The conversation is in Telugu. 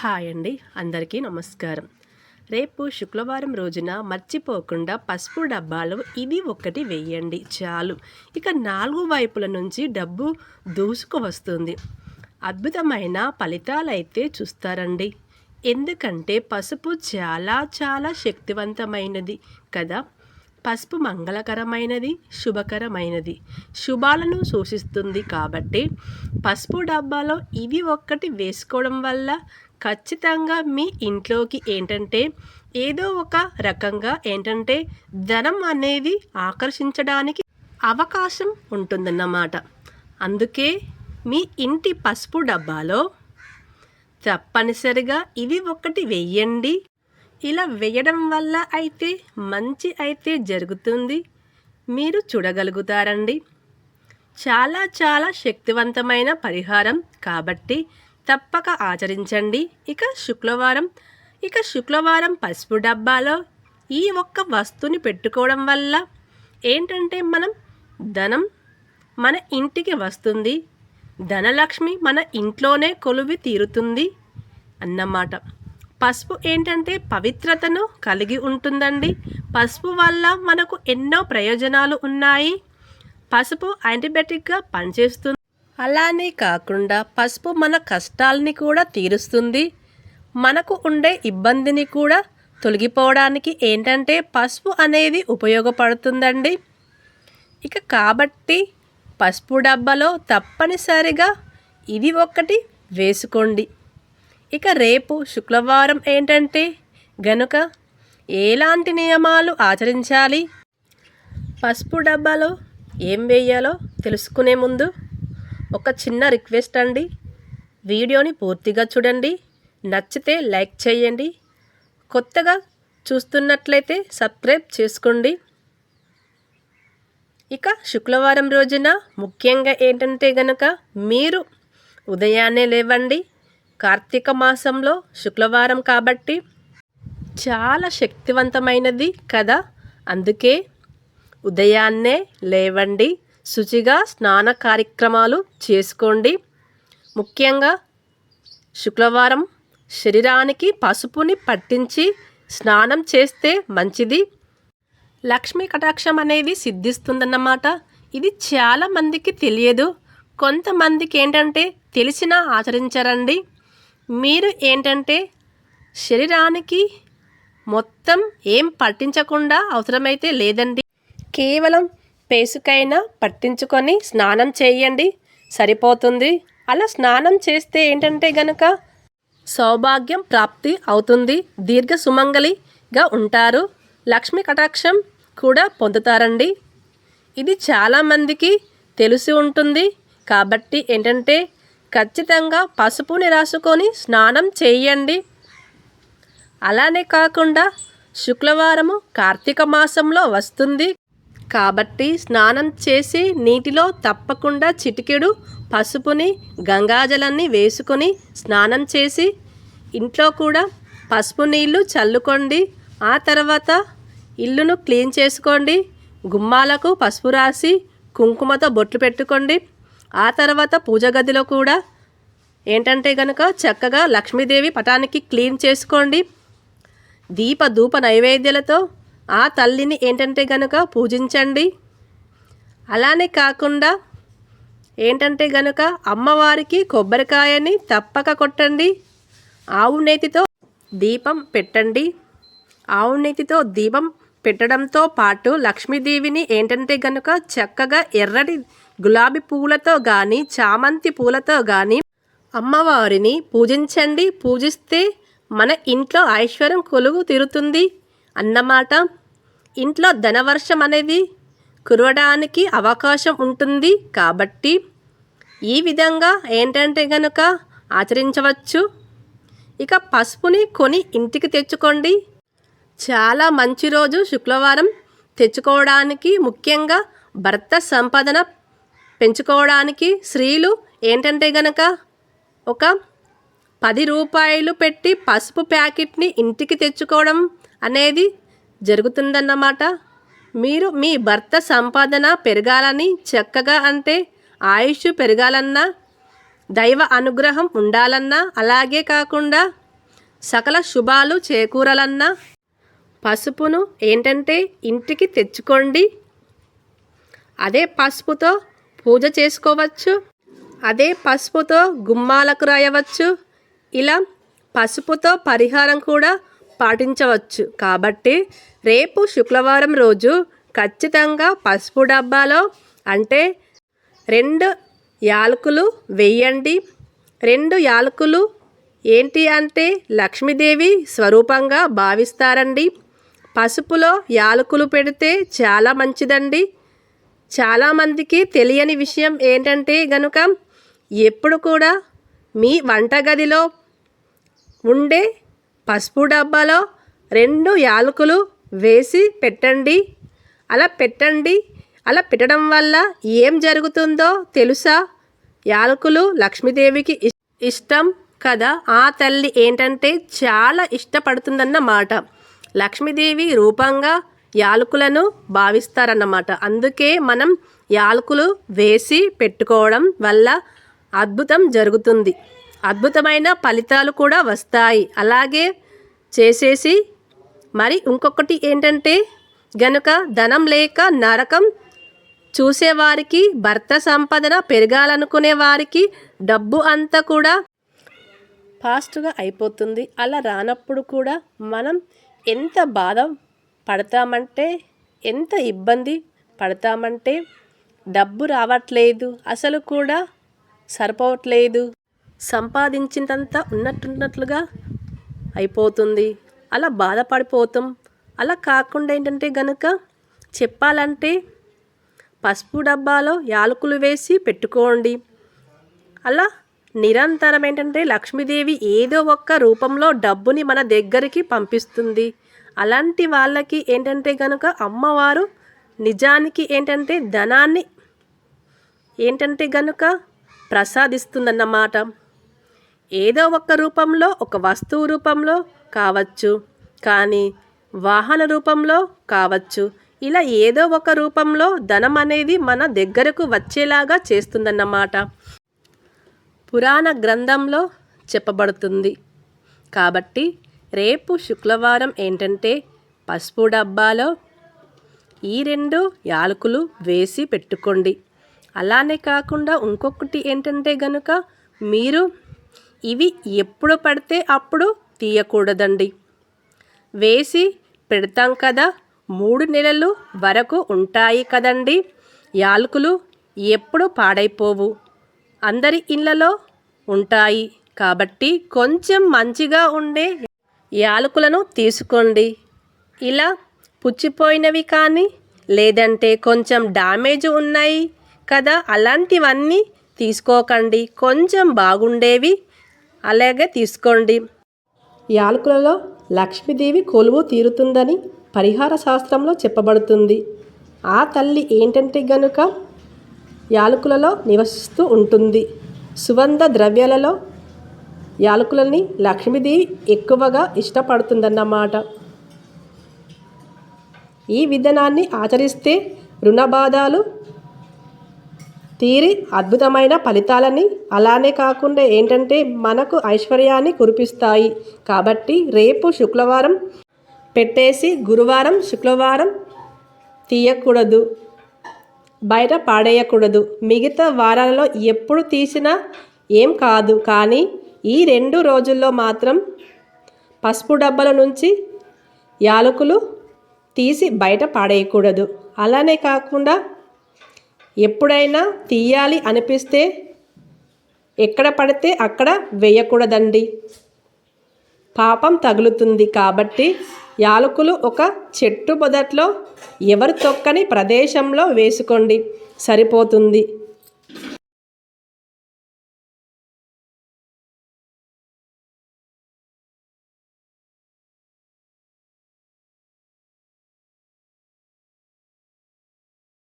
హాయ్ అండి. అందరికీ నమస్కారం. రేపు శుక్రవారం రోజున మర్చిపోకుండా పసుపు డబ్బాలో ఇది ఒకటి వేయండి చాలు. ఇక నాలుగు వైపుల నుంచి డబ్బు దూసుకు వస్తుంది. అద్భుతమైన ఫలితాలు అయితే చూస్తారండి. ఎందుకంటే పసుపు చాలా చాలా శక్తివంతమైనది కదా. పసుపు మంగళకరమైనది శుభకరమైనది. శుభాలను సూచిస్తుంది కాబట్టి పసుపు డబ్బాలో ఇవి ఒక్కటి వేసుకోవడం వల్ల ఖచ్చితంగా మీ ఇంట్లోకి ఏంటంటే ఏదో ఒక రకంగా ఏంటంటే ధనం అనేది ఆకర్షించడానికి అవకాశం ఉంటుందన్నమాట. అందుకే మీ ఇంటి పసుపు డబ్బాలో తప్పనిసరిగా ఇవి ఒకటి వెయ్యండి ఇలా వేయడం వల్ల అయితే మంచి అయితే జరుగుతుంది. మీరు చూడగలుగుతారండి. చాలా చాలా శక్తివంతమైన పరిహారం కాబట్టి తప్పక ఆచరించండి. ఇక శుక్రవారం ఇక శుక్రవారం పసుపు డబ్బాలో ఈ ఒక్క వస్తువుని పెట్టుకోవడం వల్ల ఏంటంటే మనం ధనం మన ఇంటికి వస్తుంది. ధనలక్ష్మి మన ఇంట్లోనే కొలువి తీరుతుంది అన్నమాట. పసుపు ఏంటంటే పవిత్రతను కలిగి ఉంటుందండి. పసుపు వల్ల మనకు ఎన్నో ప్రయోజనాలు ఉన్నాయి. పసుపు యాంటీబయాటిక్గా పనిచేస్తుంది. అలానే కాకుండా పసుపు మన కష్టాలని కూడా తీరుస్తుంది. మనకు ఉండే ఇబ్బందిని కూడా తొలగిపోవడానికి ఏంటంటే పసుపు అనేది ఉపయోగపడుతుందండి. ఇక కాబట్టి పసుపు డబ్బాలో తప్పనిసరిగా ఇది ఒకటి వేసుకోండి. ఇక రేపు శుక్రవారం ఏంటంటే గనుక ఎలాంటి నియమాలు ఆచరించాలి? పసుపు డబ్బాలో ఏం వేయాలో తెలుసుకునే ముందు ఒక చిన్న రిక్వెస్ట్ అండి. వీడియోని పూర్తిగా చూడండి. నచ్చితే లైక్ చేయండి. కొత్తగా చూస్తున్నట్లయితే సబ్స్క్రైబ్ చేసుకోండి. ఇక శుక్రవారం రోజున ముఖ్యంగా ఏంటంటే గనక మీరు ఉదయాన్నే లేవండి. కార్తీక మాసంలో శుక్రవారం కాబట్టి చాలా శక్తివంతమైనది కదా. అందుకే ఉదయాన్నే లేవండి. శుచిగా స్నాన కార్యక్రమాలు చేసుకోండి. ముఖ్యంగా శుక్రవారం శరీరానికి పసుపుని పట్టించి స్నానం చేస్తే మంచిది. లక్ష్మీ కటాక్షం అనేది సిద్ధిస్తుందన్నమాట. ఇది చాలా మందికి తెలియదు. కొంతమందికి ఏంటంటే తెలిసినా ఆచరించరండి. మీరు ఏంటంటే శరీరానికి మొత్తం ఏం పట్టించకుండా అవసరమైతే లేదండి. కేవలం పేసుకైనా పట్టించుకొని స్నానం చేయండి సరిపోతుంది. అలా స్నానం చేస్తే ఏంటంటే గనక సౌభాగ్యం ప్రాప్తి అవుతుంది. దీర్ఘ సుమంగలిగా ఉంటారు. లక్ష్మీ కటాక్షం కూడా పొందుతారండి. ఇది చాలామందికి తెలిసి ఉంటుంది. కాబట్టి ఏంటంటే ఖచ్చితంగా పసుపుని రాసుకొని స్నానం చేయండి. అలానే కాకుండా శుక్రవారము కార్తీక మాసంలో వస్తుంది. కాబట్టి స్నానం చేసి నీటిలో తప్పకుండా చిటికెడు పసుపుని గంగాజలాన్ని వేసుకొని స్నానం చేసి ఇంట్లో కూడా పసుపు నీళ్ళు చల్లుకోండి. ఆ తర్వాత ఇల్లును క్లీన్ చేసుకోండి. గుమ్మాలకు పసుపు రాసి కుంకుమతో బొట్లు పెట్టుకోండి. ఆ తర్వాత పూజ గదిలో కూడా ఏంటంటే కనుక చక్కగా లక్ష్మీదేవి పటానికి క్లీన్ చేసుకోండి. దీప ధూప నైవేద్యాలతో ఆ తల్లిని ఏంటంటే గనుక పూజించండి. అలానే కాకుండా ఏంటంటే గనుక అమ్మవారికి కొబ్బరికాయని తప్పక కొట్టండి. ఆవు నేతితో దీపం పెట్టండి. ఆవు నేతితో దీపం పెట్టడంతో పాటు లక్ష్మీదేవిని ఏంటంటే గనుక చక్కగా ఎర్రటి గులాబీ పూలతో కానీ చామంతి పూలతో కానీ అమ్మవారిని పూజించండి. పూజిస్తే మన ఇంట్లో ఐశ్వర్యం కొలుగు తీరుతుంది. అన్నమాట. ఇంట్లో ధనవర్షం అనేది కురవడానికి అవకాశం ఉంటుంది కాబట్టి ఈ విధంగా ఏంటంటే కనుక ఆచరించవచ్చు. ఇక పసుపుని కొని ఇంటికి తెచ్చుకోండి. చాలా మంచి రోజు శుక్రవారం. తెచ్చుకోవడానికి ముఖ్యంగా భర్త సంపాదన పెంచుకోవడానికి స్త్రీలు ఏంటంటే గనక ఒక పది రూపాయలు పెట్టి పసుపు ప్యాకెట్ని ఇంటికి తెచ్చుకోవడం అనేది జరుగుతుందన్నమాట. మీరు మీ భర్త సంపాదన పెరగాలని చక్కగా అంటే ఆయుష్ పెరగాలన్నా దైవ అనుగ్రహం ఉండాలన్నా అలాగే కాకుండా సకల శుభాలు చేకూరాలన్నా పసుపును ఏంటంటే ఇంటికి తెచ్చుకోండి. అదే పసుపుతో పూజ చేసుకోవచ్చు. అదే పసుపుతో గుమ్మాలకు రాయవచ్చు. ఇలా పసుపుతో పరిహారం కూడా పాటించవచ్చు. కాబట్టి రేపు శుక్రవారం రోజు ఖచ్చితంగా పసుపు డబ్బాలో అంటే రెండు యాలకులు వెయ్యండి రెండు యాలకులు ఏంటి అంటే లక్ష్మీదేవి స్వరూపంగా భావిస్తారండి. పసుపులో యాలకులు పెడితే చాలా మంచిదండి. చాలామందికి తెలియని విషయం ఏంటంటే గనుక ఎప్పుడు కూడా మీ వంటగదిలో ఉండే పసుపు డబ్బాలో రెండు యాలకులు వేసి పెట్టండి. అలా పెట్టండి. అలా పెట్టడం వల్ల ఏం జరుగుతుందో తెలుసా? యాలకులు లక్ష్మీదేవికి ఇష్టం కదా? ఆ తల్లి ఏంటంటే చాలా ఇష్టపడుతుందన్నమాట లక్ష్మీదేవి రూపంగా యాలకులను భావిస్తారన్నమాట. అందుకే మనం యాలకులు వేసి పెట్టుకోవడం వల్ల అద్భుతం జరుగుతుంది. అద్భుతమైన ఫలితాలు కూడా వస్తాయి. అలాగే చేసేసి మరి ఇంకొకటి ఏంటంటే గనుక ధనం లేక నరకం చూసేవారికి భర్త సంపదన పెరగాలనుకునే వారికి డబ్బు అంతా కూడా ఫాస్ట్గా అయిపోతుంది. అలా రానప్పుడు కూడా మనం ఎంత బాధ పడతామంటే ఎంత ఇబ్బంది పడతామంటే డబ్బు రావట్లేదు. అసలు కూడా సరిపోవట్లేదు. సంపాదించినంత ఉన్నట్టున్నట్లుగా అయిపోతుంది. అలా బాధపడిపోతాం. అలా కాకుండా ఏంటంటే గనుక చెప్పాలంటే పసుపు డబ్బాలో యాలకులు వేసి పెట్టుకోండి. అలా నిరంతరం ఏంటంటే లక్ష్మీదేవి ఏదో ఒక్క రూపంలో డబ్బుని మన దగ్గరికి పంపిస్తుంది. అలాంటి వాళ్ళకి ఏంటంటే కనుక అమ్మవారు నిజానికి ఏంటంటే ధనాన్ని ఏంటంటే గనుక ప్రసాదిస్తుందన్నమాట. ఏదో ఒక రూపంలో ఒక వస్తువు రూపంలో కావచ్చు. కానీ వాహన రూపంలో కావచ్చు. ఇలా ఏదో ఒక రూపంలో ధనం అనేది మన దగ్గరకు వచ్చేలాగా చేస్తుందన్నమాట. పురాణ గ్రంథంలో చెప్పబడుతుంది. కాబట్టి రేపు శుక్రవారం ఏంటంటే పసుపు డబ్బాలో ఈ రెండు యాలకులు వేసి పెట్టుకోండి. అలానే కాకుండా ఇంకొకటి ఏంటంటే గనుక మీరు ఇవి ఎప్పుడు పడితే అప్పుడు తీయకూడదండి. వేసి పెడతాం కదా మూడు నెలలు వరకు ఉంటాయి కదండి. యాలకులు ఎప్పుడు పాడైపోవు. అందరి ఇళ్ళలో ఉంటాయి. కాబట్టి కొంచెం మంచిగా ఉండే యాలకులను తీసుకోండి. ఇలా పుచ్చిపోయినవి కానీ లేదంటే కొంచెం డ్యామేజ్ ఉన్నాయి కదా అలాంటివన్నీ తీసుకోకండి. కొంచెం బాగుండేవి అలాగే తీసుకోండి. యాలకులలో లక్ష్మీదేవి కొలువు తీరుతుందని పరిహార శాస్త్రంలో చెప్పబడుతుంది. ఆ తల్లి ఏంటంటే గనుక యాలకులలో నివసిస్తూ ఉంటుంది. సుగంధ ద్రవ్యాలలో యాలకులని లక్ష్మీదేవి ఎక్కువగా ఇష్టపడుతుందన్నమాట. ఈ విధానాన్ని ఆచరిస్తే రుణబాధాలు తీరి అద్భుతమైన ఫలితాలని అలానే కాకుండా ఏంటంటే మనకు ఐశ్వర్యాన్ని కురిపిస్తాయి. కాబట్టి రేపు శుక్రవారం పెట్టేసి గురువారం శుక్రవారం తీయకూడదు. బయట పాడేయకూడదు. మిగతా వారాలలో ఎప్పుడు తీసినా ఏం కాదు. కానీ ఈ రెండు రోజుల్లో మాత్రం పసుపు డబ్బాల నుంచి యాలకులు తీసి బయట పాడేయకూడదు. అలానే కాకుండా ఎప్పుడైనా తీయాలి అనిపిస్తే ఎక్కడ పడితే అక్కడ వేయకూడదండి. పాపం తగులుతుంది కాబట్టి యాలకులు ఒక చెట్టు మొదట్లో ఎవరు తొక్కని ప్రదేశంలో వేసుకోండి. సరిపోతుంది.